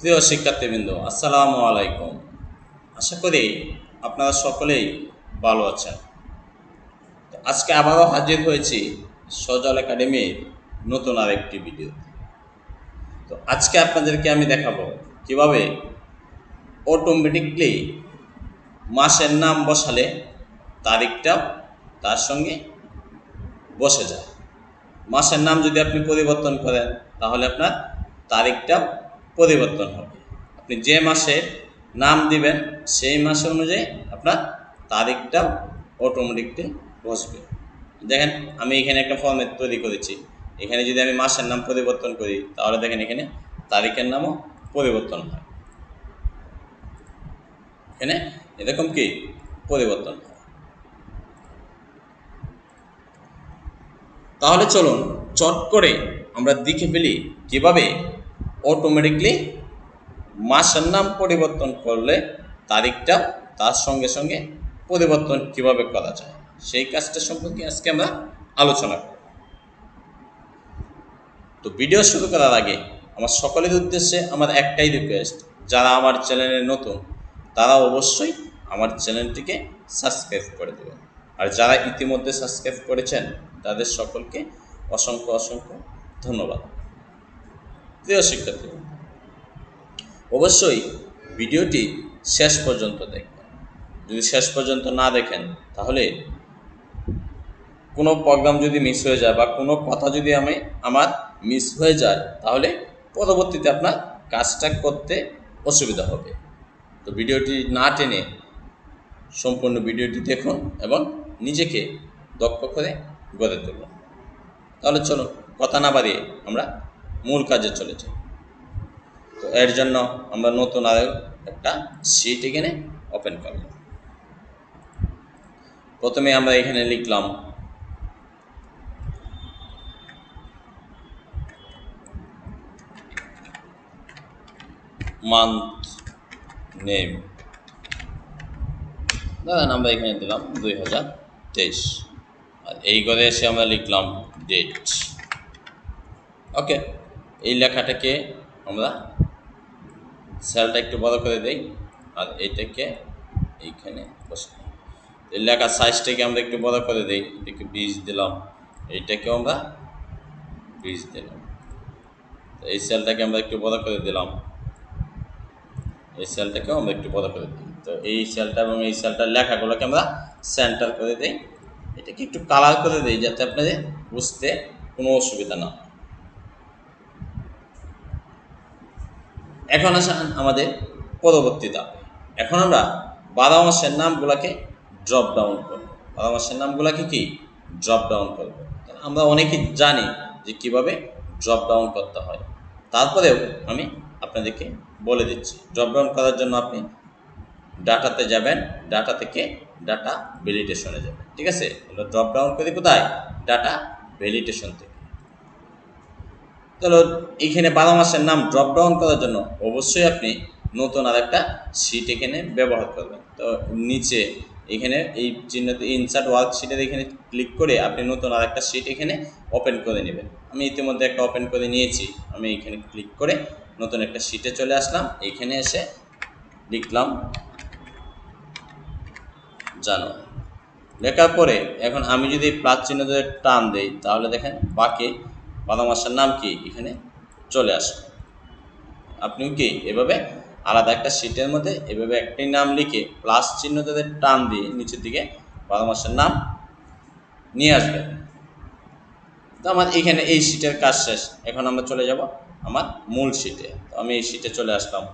প্রিয় শিক্ষার্থীবৃন্দ, আসসালামু আলাইকুম। আশা করি আপনারা সকলেই ভালো আছেন। আজকে আবারও হাজির হয়েছি সজল একাডেমির নতুন আরেকটি ভিডিও তো আজকে আপনাদেরকে আমি দেখাবো কীভাবে অটোমেটিকলি মাসের নাম বসালে তারিখটা তার সঙ্গে বসে যায়। মাসের নাম যদি আপনি পরিবর্তন করেন, তাহলে আপনার তারিখটাও পরিবর্তন হবে। আপনি যে মাসে নাম দিবেন, সেই মাসে অনুযায়ী আপনার তারিখটাও অটোমেটিকলি বসবে। দেখেন, আমি এখানে একটা ফর্মেট তৈরি করেছি। এখানে যদি আমি মাসের নাম পরিবর্তন করি, তাহলে দেখেন এখানে তারিখের নামও পরিবর্তন হয়। এখানে এরকম কি? পরিবর্তন হয়। তাহলে চলুন, চট করে আমরা দেখে ফেলি কীভাবে অটোমেটিকলি মাসের নাম পরিবর্তন করলে তারিখটা তার সঙ্গে সঙ্গে পরিবর্তন কীভাবে করা যায়? সেই কাজটা সম্পর্কে আজকে আমরা আলোচনা করব। তো ভিডিও শুরু করার আগে আমার সকলের উদ্দেশ্যে আমার একটাই রিকোয়েস্ট যারা আমার চ্যানেলে নতুন, তারা অবশ্যই আমার চ্যানেলটিকে সাবস্ক্রাইব করে দেবেন। আর যারা ইতিমধ্যে সাবস্ক্রাইব করেছেন, তাদের সকলকে অসংখ্য অসংখ্য ধন্যবাদ। প্রিয় শিক্ষার্থী, অবশ্যই ভিডিওটি শেষ পর্যন্ত দেখবেন। যদি শেষ পর্যন্ত না দেখেন, তাহলে কোনো প্রোগ্রাম যদি মিস হয়ে যায় বা কোনো কথা যদি আমি, আমার মিস হয়ে যায়, তাহলে পরবর্তীতে আপনার কাজটা করতে অসুবিধা হবে। তো ভিডিওটি না টেনে সম্পূর্ণ ভিডিওটি দেখুন এবং নিজেকে দক্ষ করে গড়ে তুলুন। তাহলে চলুন, কথা না বাড়িয়ে আমরা মূল কাজে চলে যাই তো এর জন্য আমরা নতুন আরও একটা সিট এখানে ওপেন করলাম। প্রথমে আমরা এখানে লিখলাম মান্থ নেম ধরেন আমরা এখানে দিলাম দুই হাজার তেইশ। আর এই ঘরে এসে আমরা লিখলাম ডেট ওকে এই লেখাটাকে আমরা সেলটা একটু বড় করে দেই, আর এইটাকে এইখানে বসে এই লেখার সাইজটাকে আমরা একটু বড় করে দিই, এটাকে বিশ দিলাম, এইটাকেও আমরা বিশ দিলাম। এই সেলটাকে আমরা একটু বড় করে দিলাম, এই সেলটাকেও আমরা একটু বড় করে দিই। তো এই সেলটা এবং এই সেলটার লেখাগুলোকে আমরা সেন্টার করে দিই, এটাকে একটু কালার করে দিই, যাতে আপনাদের বুঝতে কোনো অসুবিধা না এখন আসেন আমাদের পরবর্তী এখন আমরা বারো মাসের নামগুলোকে ড্রপ ডাউন করব। বারো মাসের নামগুলোকে কি? ড্রপ ডাউন করব। আমরা অনেকেই জানি যে কীভাবে ড্রপ ডাউন করতে হয়। তারপরেও আমি আপনাদেরকে বলে দিচ্ছি। ড্রপ ডাউন করার জন্য আপনি ডাটাতে যাবেন। ডাটা থেকে ডাটা ভ্যালিডেশনে যাবেন। ঠিক আছে? ড্রপ ডাউন করি কোথায়? ডাটা ভ্যালিডেশন থেকে তাহলে এইখানে বারো মাসের নাম ড্রপ ডাউন করার জন্য অবশ্যই আপনি নতুন আর একটা শিট এখানে ব্যবহার করবেন। তো নিচে এখানে এই চিহ্নতে ইনসার্ট ওয়ার্কশিটের এখানে ক্লিক করে আপনি নতুন আর একটা সিট এখানে ওপেন করে নেবেন। আমি ইতিমধ্যে একটা ওপেন করে নিয়েছি। আমি এখানে ক্লিক করে নতুন একটা সিটে চলে আসলাম। এখানে এসে লিখলাম, জানো। লেখার পরে এখন আমি যদি প্লাস চিহ্ন ধরে টান দেই, তাহলে দেখেন বাকি বারো মাসের নাম কি? এখানে চলে আসবে আপনিও কি এভাবে আলাদা একটা শিটের মধ্যে এভাবে একটি নাম লিখে প্লাস চিহ্ন ধরে টান দিয়ে নিচের দিকে বারো মাসের নাম নিয়ে আসবেন। তো আমার এখানে এই শিটের কাজ শেষ। এখন আমরা চলে যাব আমার মূল শিটে তো আমি এই শিটে চলে আসলাম।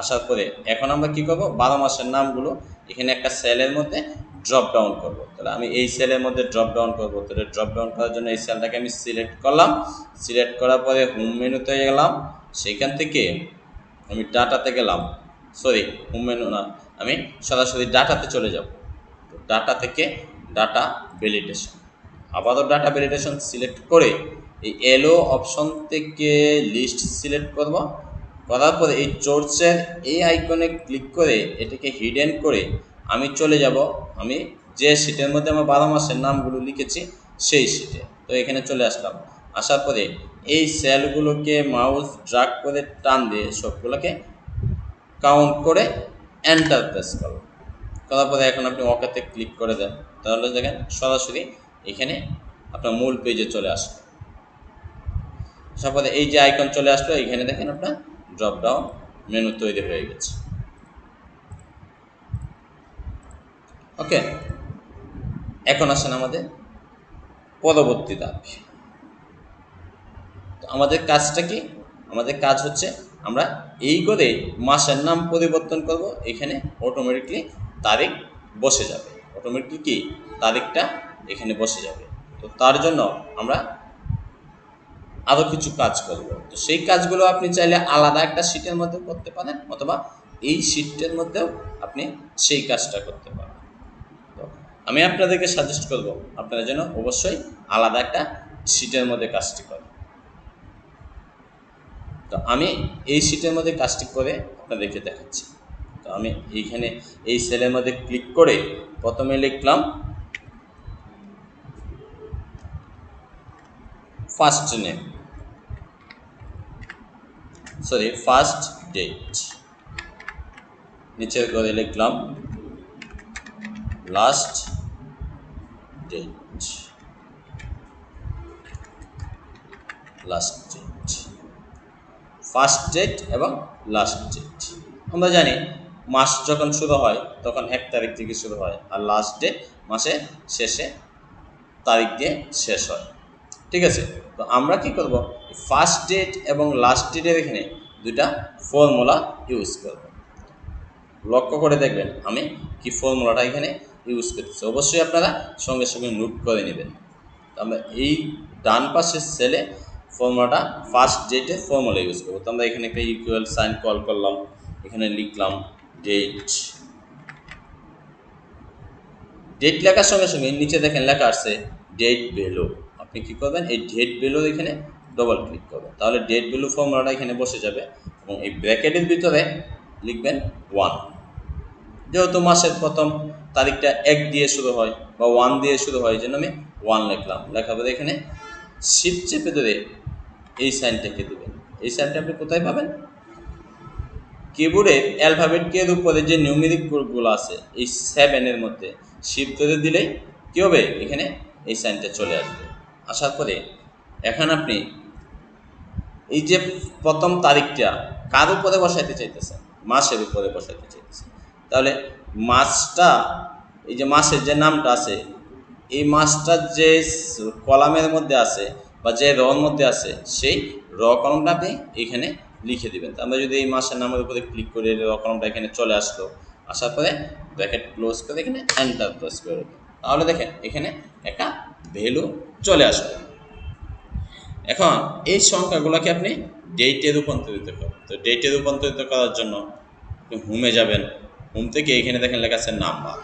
আসার পরে এখন আমরা কি করব? বারো মাসের নামগুলো এখানে একটা সেলের মধ্যে ড্রপ ডাউন করব। তাহলে আমি এই সেলের মধ্যে ড্রপ ডাউন করব। তাহলে ড্রপ ডাউন করার জন্য এই সেলটাকে আমি সিলেক্ট করলাম। সিলেক্ট করার পরে হোম মেনুতে গেলাম। সেখান থেকে আমি ডাটাতে গেলাম। সরি হোম মেনু না, আমি সরাসরি ডাটাতে চলে যাব। ডাটা থেকে ডাটা ভ্যালিডেশন আবারও ডাটা ভ্যালিডেশন সিলেক্ট করে এই এলো অপশন থেকে লিস্ট সিলেক্ট করব। করার পরে এই চোর্সের এই আইকনে ক্লিক করে এটাকে হিডেন করে আমি চলে যাব। আমি যে সিটের মধ্যে আমার বারো মাসের নামগুলো লিখেছি, সেই সিটে তো এখানে চলে আসলাম। আসার পরে এই সেলগুলোকে মাউস ড্রাগ করে টান দিয়ে সবগুলোকে কাউন্ট করে এন্টার প্রেস করো করার পরে এখন আপনি ওকেতে ক্লিক করে দেন। তাহলে দেখেন সরাসরি এখানে আপনার মূল পেজে চলে আসবে আসার পরে এই যে আইকন চলে আসলো, এখানে দেখেন আপনার ড্রপ ডাউন মেনু তৈরি হয়ে গেছে। ওকে? এখন আসেন আমাদের পরবর্তী ধাপ। তো আমাদের কাজটা কি? আমাদের কাজ হচ্ছে আমরা এই করে মাসের নাম পরিবর্তন করব, এখানে অটোমেটিকলি তারিখ বসে যাবে। অটোমেটিকলি কি? তারিখটা এখানে বসে যাবে। তো তার জন্য আমরা আরও কিছু কাজ করব। তো সেই কাজগুলো আপনি চাইলে আলাদা একটা শিটের মধ্যে করতে পারেন, অথবা এই শিটটার মধ্যেও আপনি সেই কাজটা করতে পারেন। আমি আপনাদেরকে সাজেস্ট করব, আপনারা যেন অবশ্যই আলাদা একটা শিটের মধ্যে কাজটি করেন। তো আমি এই শিটের মধ্যে কাজটি করে আপনাদেরকে দেখাচ্ছি। তো আমি এইখানে এই সেলের মধ্যে ক্লিক করে প্রথমে লিখলাম first name sorry first date নিচের করে লিখলাম last date last date first date এবং লাস্ট ডেট আমরা জানি মাস যখন শুরু হয়, তখন এক তারিখ থেকে শুরু হয় আর লাস্ট ডেট মাসে শেষে তারিখ দিয়ে শেষ হয়। ঠিক আছে? তো আমরা কি করব? ফার্স্ট ডেট এবং লাস্ট ডেটের এখানে দুটা ফর্মুলা ইউজ করব। লক্ষ্য করে দেখবেন আমি কি ফর্মুলাটা এখানে ইউজ করতেছি। অবশ্যই আপনারা সঙ্গে সঙ্গে নোট করে নেবেন। আমরা এই ডান পাশের সেলে ফর্মুলাটা ফার্স্ট ডেটে ফর্মুলা ইউজ করব। তো আমরা এখানে একটা ইকুয়াল সাইন কল করলাম, এখানে লিখলাম ডেট ডেট লেখার সঙ্গে সঙ্গে নিচে দেখেন লেখা আসছে ডেট ভ্যালু আপনি কি করবেন? এই ডেট ভ্যালু এখানে ডবল ক্লিক করবেন। তাহলে ডেট ভ্যালু ফর্মুলাটা এখানে বসে যাবে এবং এই ব্র্যাকেটের ভিতরে লিখবেন ওয়ান যেহেতু মাসের প্রথম তারিখটা এক দিয়ে শুরু হয় বা ওয়ান দিয়ে শুরু হয় জন্য আমি ওয়ান লিখলাম। লেখার পরে এখানে শিপ চেপে ধরে এই সাইনটাকে দেবেন এই সাইনটা আপনি কোথায় পাবেন? অ্যালফাবেট কের উপরে যে নিউমেরিক কোডগুলো আছে, এই সেভেনের মধ্যে শিপ ধরে দিলেই কী হবে? এখানে এই সাইনটা চলে আসবে। আসার পরে, এখন আপনি এই যে প্রথম তারিখটা কার উপরে বসাইতে চাইতেছেন? মাসের উপরে বসাইতে চাইতেছেন। তাহলে মাছটা, এই যে মাছের যে নামটা আছে, এই মাছটার যে কলামের মধ্যে আছে বা যে রর মধ্যে আছে, সেই র কলমটা আপনি এখানে লিখে দিবেন। আমরা যদি এই মাসের নামের উপরে ক্লিক করে র কলমটা এখানে চলে আসলো, আসার পরে ব্র্যাকেট ক্লোজ করে এখানে এন্টার প্রেস করে তাহলে দেখেন এখানে একটা ভ্যালু চলে আসবে এখন এই সংখ্যাগুলোকে আপনি ডেটে রূপান্তরিত করেন। তো ডেটে রূপান্তরিত করার জন্য হোমে যাবেন। হোম থেকে এখানে দেখেন লেখা আছে নাম্বার।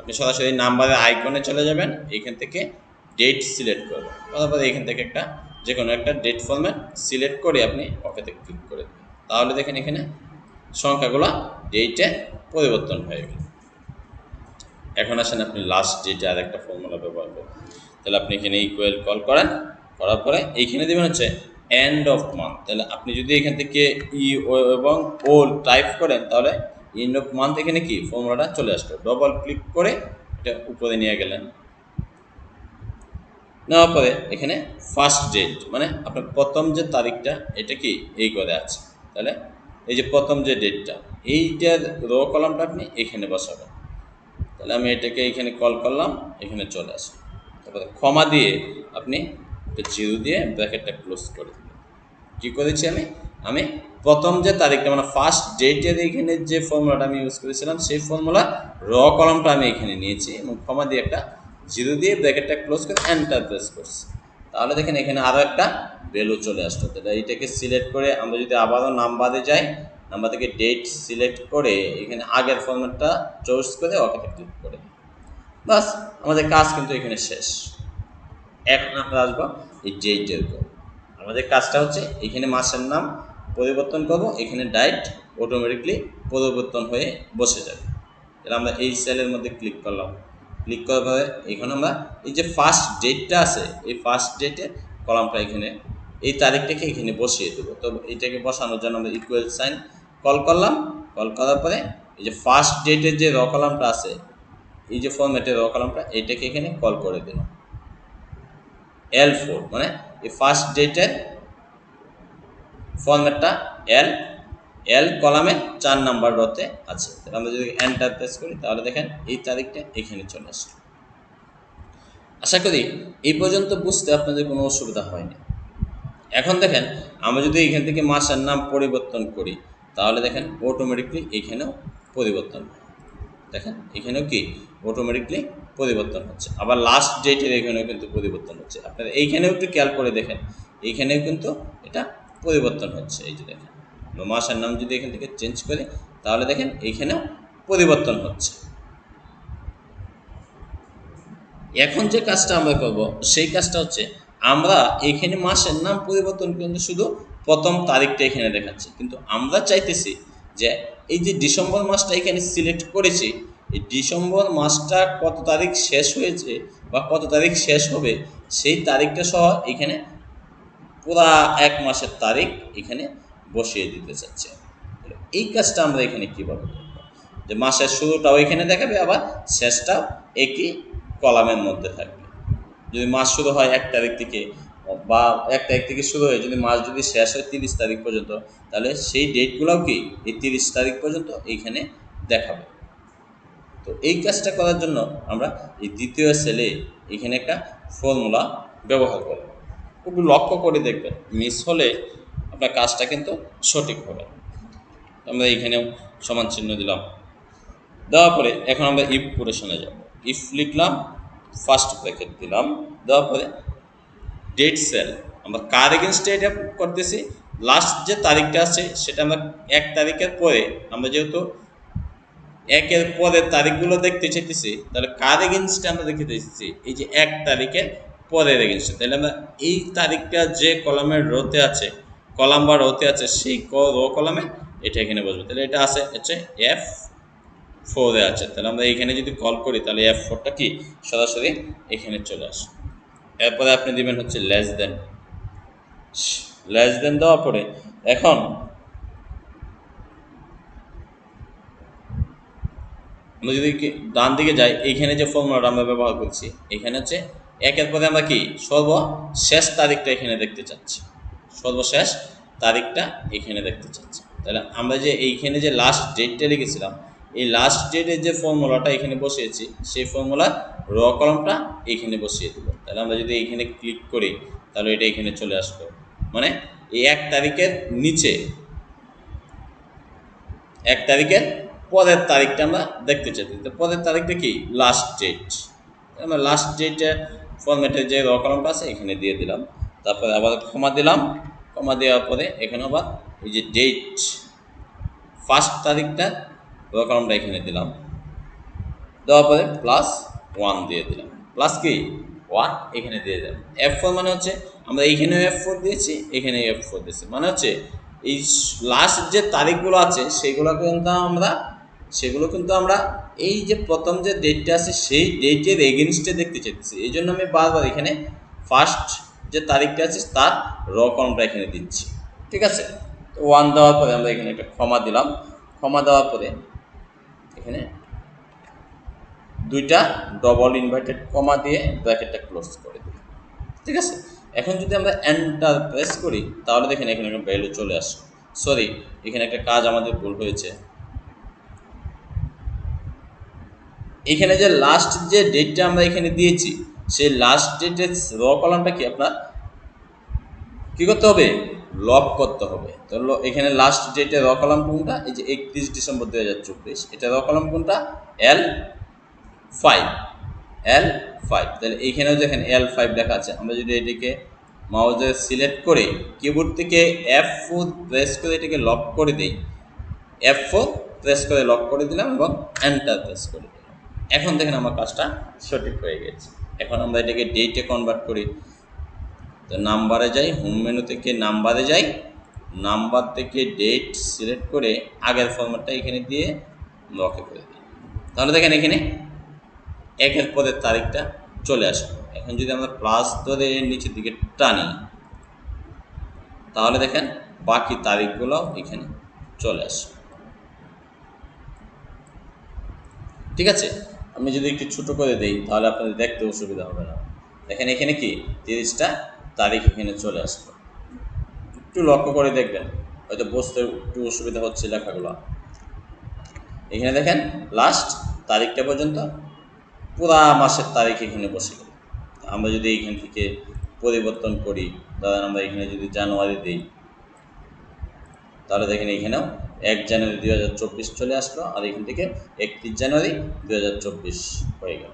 আপনি সরাসরি নাম্বারের আইকনে চলে যাবেন, এখান থেকে ডেট সিলেক্ট করবেন। তারপরে এখান থেকে একটা যে কোনো একটা ডেট ফরম্যাট সিলেক্ট করে আপনি ওকেতে ক্লিক করে দেবেন। তাহলে দেখেন এখানে সংখ্যাগুলো ডেটে পরিবর্তন হয়ে গেল। এখন আসেন আপনি লাস্ট ডেটে আর একটা ফর্মুলা ব্যবহার করবেন তাহলে আপনি এখানে ইকুয়াল কল করেন, করার পরে এইখানে দেবেন হচ্ছে এন্ড অফ মান্থ তাহলে আপনি যদি এখান থেকে ই এবং ও টাইপ করেন, তাহলে এন্ড অফ মান্থ এখানে কি? ফর্মুলাটা চলে আসলো। ডবল ক্লিক করে এটা উপরে নিয়ে গেলেন। নেওয়ার পরে এখানে ফার্স্ট ডেট মানে আপনার প্রথম যে তারিখটা, এটা কি? এই করে আছে। তাহলে এই যে প্রথম যে ডেটটা এইটার রো কলামটা আপনি এখানে বসাবেন। তাহলে আমি এটাকে এখানে কল করলাম, এখানে চলে আসে তারপরে ক্ষমা দিয়ে আপনি একটা জিরো দিয়ে ব্র্যাকেটটা ক্লোজ করে দেবেন কী করেছি আমি? আমি প্রথম যে তারিখটা মানে ফার্স্ট ডেটের এখানে যে ফর্মুলাটা আমি ইউজ করেছিলাম, সেই ফর্মুলা র কলমটা আমি এখানে নিয়েছি এবং ক্ষমা দিয়ে একটা জিরো দিয়ে ব্র্যাকেটটা ক্লোজ করে এন্টার প্রেস করছি। তাহলে দেখেন এখানে আরও একটা ভ্যালু চলে আসলো। তাহলে এইটাকে সিলেক্ট করে আমরা যদি আবারও নাম্বারে যাই, নাম্বার থেকে ডেট সিলেক্ট করে এখানে আগের ফর্মেটটা চয়েস করে ওকে ক্লিক করে। বাস আমাদের কাজ কিন্তু এখানে শেষ। এখন আমরা আসব এই ডেটের উপর। আমাদের কাজটা হচ্ছে এখানে মাসের নাম পরিবর্তন করব, এখানে ডাইট অটোমেটিকলি পরিবর্তন হয়ে বসে যাবে। তাহলে আমরা এই সেলের মধ্যে ক্লিক করলাম। ক্লিক করার পরে এখানে আমরা এই যে ফার্স্ট ডেটটা আছে, এই ফার্স্ট ডেটে কলামটা এখানে, এই তারিখটাকে এখানে বসিয়ে দেবো। তো এইটাকে বসানোর জন্য আমরা ইকুয়াল সাইন কল করলাম। কল করার পরে এই যে ফার্স্ট ডেটের যে র কলামটা আছে, এই যে ফর্মেটের র কলামটা এইটাকে এখানে কল করে দিলাম। এল ফোর মানে এই ফার্স্ট ডেটের ফর্মেটটা এল এল কলামে চার নাম্বার রতে আছে। আমরা যদি এন্টার প্রেস করি, তাহলে দেখেন এই তারিখটা এখানে চলে আসলো। আশা করি এই পর্যন্ত বুঝতে আপনাদের কোনো অসুবিধা হয়নি। এখন দেখেন, আমরা যদি এখান থেকে মাসের নাম পরিবর্তন করি, তাহলে দেখেন অটোমেটিকলি এখানেও পরিবর্তন দেখেন, এখানেও কি অটোমেটিকলি পরিবর্তন হচ্ছে। আবার লাস্ট ডেটের এখানেও কিন্তু পরিবর্তন হচ্ছে। আপনারা এইখানেও একটু খেয়াল করে দেখেন। এইখানেও কিন্তু এটা পরিবর্তন হচ্ছে, এই যে দেখেন। মাসের নাম যদি এখান থেকে চেঞ্জ করি, তাহলে দেখেন এইখানেও পরিবর্তন হচ্ছে। এখন যে কাজটা আমরা করব, সেই কাজটা হচ্ছে আমরা এখানে মাসের নাম পরিবর্তন কিন্তু শুধু প্রথম তারিখটা এখানে দেখাচ্ছে। কিন্তু আমরা চাইতেছি যে এই যে ডিসেম্বর মাসটা এখানে সিলেক্ট করেছি, এই ডিসেম্বর মাসটা কত তারিখ শেষ হয়েছে বা কত তারিখ শেষ হবে, সেই তারিখটা সহ এখানে পুরা এক মাসের তারিখ এখানে বসিয়ে দিতে চাচ্ছে। এই কাজটা আমরা এখানে কীভাবে করব? যে মাসের শুরুটাও এখানে দেখাবে, আবার শেষটাও একই কলামের মধ্যে থাকবে। যদি মাস শুরু হয় এক তারিখ থেকে, বা এক তারিখ থেকে শুরু হয়ে যদি মাস যদি শেষ হয় তিরিশ তারিখ পর্যন্ত, তাহলে সেই ডেটগুলোও কি এই তিরিশ তারিখ পর্যন্ত এইখানে দেখাবে। তো এই কাজটা করার জন্য আমরা এই দ্বিতীয় সেলে এখানে একটা ফর্মুলা ব্যবহার করব। একটু লক্ষ্য করে দেখবেন মিস হলে আপনার কাজটা কিন্তু সঠিক হবে। আমরা এইখানেও সমান চিহ্ন দিলাম। দেওয়ার পরে এখন আমরা ইফ পোরেশনে যাব। ইফ লিখলাম ফার্স্ট ব্র্যাকেট দিলাম। দেওয়ার পরে ডেট সেল আমরা কার এগেনস্টে এটা করতেছি লাস্ট যে তারিখটা আছে সেটা আমরা এক তারিখের পরে, আমরা যেহেতু একের পরের তারিখগুলো দেখতে চাইতেছি, তাহলে কার এগেনস্টে আমরা দেখতে চাইতেছি এই যে এক তারিখের পরের এগেনস্টে তাহলে আমরা এই তারিখটা যে কলামের রোতে আছে, কলাম বা রোতে আছে, সেই রো কলামে এটা এখানে বসবে। তাহলে এটা আছে হচ্ছে এফ ফোরে আছে। তাহলে আমরা এখানে যদি কল করি, তাহলে এফ ফোরটা কি? সরাসরি এখানে চলে আসে। এরপরে আপনি দিবেন হচ্ছে লেস দেন লেস দেন দেওয়ার পরে এখন আমরা যদি কি- ডান দিকে যাই এইখানে যে ফর্মুলাটা আমরা ব্যবহার করছি, এখানে হচ্ছে একের পরে আমরা কি? সর্বশেষ তারিখটা এখানে দেখতে চাচ্ছি। সর্বশেষ তারিখটা এখানে দেখতে চাচ্ছি। তাহলে আমরা যে এইখানে যে লাস্ট ডেটটা লিখেছিলাম, এই লাস্ট ডেটের যে ফর্মুলাটা এখানে বসিয়েছি, সেই ফর্মুলা র কলমটা এইখানে বসিয়ে দেবো। তাহলে আমরা যদি এইখানে ক্লিক করি, তাহলে এটা এখানে চলে আসবে মানে এই এক তারিখের নিচে, এক তারিখের পরের তারিখটা আমরা দেখতে চাই পরের তারিখটা কি? লাস্ট ডেট আমরা লাস্ট ডেটে ফরম্যাটের যে র কলমটা আছে, এখানে দিয়ে দিলাম। তারপরে আবার ক্ষমা দিলাম। ক্ষমা দেওয়ার পরে এখানে আবার এই যে ডেট ফার্স্ট তারিখটা র কলমটা এখানে দিলাম। দেওয়ার পরে প্লাস ওয়ান দিয়ে দিলাম। প্লাস কি? ওয়ান এখানে দিয়ে দিলাম। এফ ফোর মানে হচ্ছে আমরা এইখানেও এফ ফোর দিয়েছি এখানে এফ ফোর দিয়েছি। মানে হচ্ছে এই লাস্ট যে তারিখগুলো আছে সেগুলো কিন্তু আমরা সেগুলো কিন্তু আমরা এই যে প্রথম যে ডেটটা আছে, সেই ডেটের এগেনস্টে দেখতে চাইতেছি। এই জন্য আমি বারবার এখানে ফার্স্ট যে তারিখটা আছে, তার র কলমটা এখানে দিচ্ছি। ঠিক আছে? ওয়ান দেওয়ার পরে আমরা এখানে একটা ক্ষমা দিলাম। ক্ষমা দেওয়ার পরে এখানে দুইটা ডবল ইনভার্টেড কমা দিয়ে ব্র্যাকেটটা ক্লোজ করে দিই ঠিক আছে? এখন যদি আমরা এন্টার প্রেস করি, তাহলে দেখেন এখানে একটা ভ্যালু চলে আসে সরি এখানে একটা কাজ আমাদের ভুল হয়েছে। এখানে যে লাস্ট যে ডেটটা আমরা এখানে দিয়েছি, সেই লাস্ট ডেটের র কলামটা কি আপনার? কি করতে হবে? লক করতে হবে। তো এখানে লাস্ট ডেটে র কলাম কোনটা? এই যে একত্রিশ ডিসেম্বর দু হাজার চব্বিশ, এটা র কলাম কোনটা? এল ফাইভ এল ফাইভ তাহলে এইখানেও দেখেন এল ফাইভ লেখা আছে। আমরা যদি এটিকে মাউজে সিলেক্ট করে কিবোর্ড থেকে এফ ফোর প্রেস করে এটাকে লক করে দিই এফ ফোর প্রেস করে লক করে দিলাম এবং এন্টার প্রেস করে দিলাম। এখন দেখেন আমার কাজটা সঠিক হয়ে গেছে। এখন আমরা এটাকে ডেটে কনভার্ট করি। তো নাম্বারে যাই হোম মেনু থেকে নাম্বারে যাই নাম্বার থেকে ডেট সিলেক্ট করে আগের ফরম্যাটটা এখানে দিয়ে লকে করে দিই। তাহলে দেখেন এখানে একের পরের তারিখটা চলে আসবে এখন যদি আমরা প্লাস ধরে নিচের দিকে টানি, তাহলে দেখেন বাকি তারিখগুলো এখানে চলে আসে ঠিক আছে? আমি যদি একটু ছোট করে দেই, তাহলে আপনাদের দেখতে অসুবিধা হবে না। দেখেন এখানে কি? তিরিশটা তারিখ এখানে চলে আসবে একটু লক্ষ্য করে দেখবেন, হয়তো বসতে একটু অসুবিধা হচ্ছে লেখাগুলো। এখানে দেখেন লাস্ট তারিখটা পর্যন্ত পুরা মাসের তারিখ এখানে বসে গেল। আমরা যদি এখান থেকে পরিবর্তন করি, ধরেন আমরা এখানে যদি জানুয়ারি দিই, তাহলে দেখেন এখানেও এক জানুয়ারি দুই হাজার চব্বিশ চলে আসলো আর এখান থেকে একত্রিশ জানুয়ারি দুই হাজার চব্বিশ হয়ে গেল।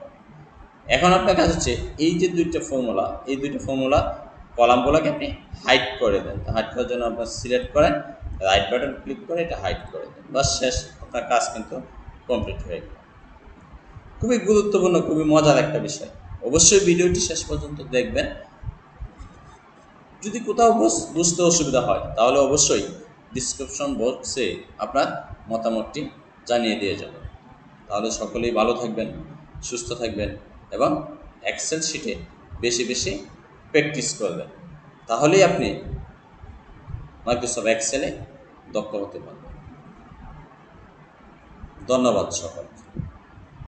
এখন আপনার কাছে হচ্ছে এই যে দুইটা ফর্মুলা এই দুইটা ফর্মুলা কলামগুলোকে আপনি হাইড করে দেন। হাইড করার জন্য আপনার সিলেক্ট করেন রাইট বাটন ক্লিক করে এটা হাইড করে দেন। বাস শেষ, আপনার কাজ কিন্তু কমপ্লিট হয়ে গেল। খুবই গুরুত্বপূর্ণ, খুবই মজার একটা বিষয়। অবশ্যই ভিডিওটি শেষ পর্যন্ত দেখবেন। যদি কোথাও বুঝ- বুঝতে অসুবিধা হয়, তাহলে অবশ্যই ডিসক্রিপশন বক্সে আপনার মতামতটি জানিয়ে দিয়ে যাবেন তাহলে সকলেই ভালো থাকবেন, সুস্থ থাকবেন এবং এক্সেল শিটে বেশি বেশি প্র্যাকটিস করবেন। তাহলেই আপনি মাইক্রোসফট এক্সেলে দক্ষ হতে পারবেন। ধন্যবাদ সকল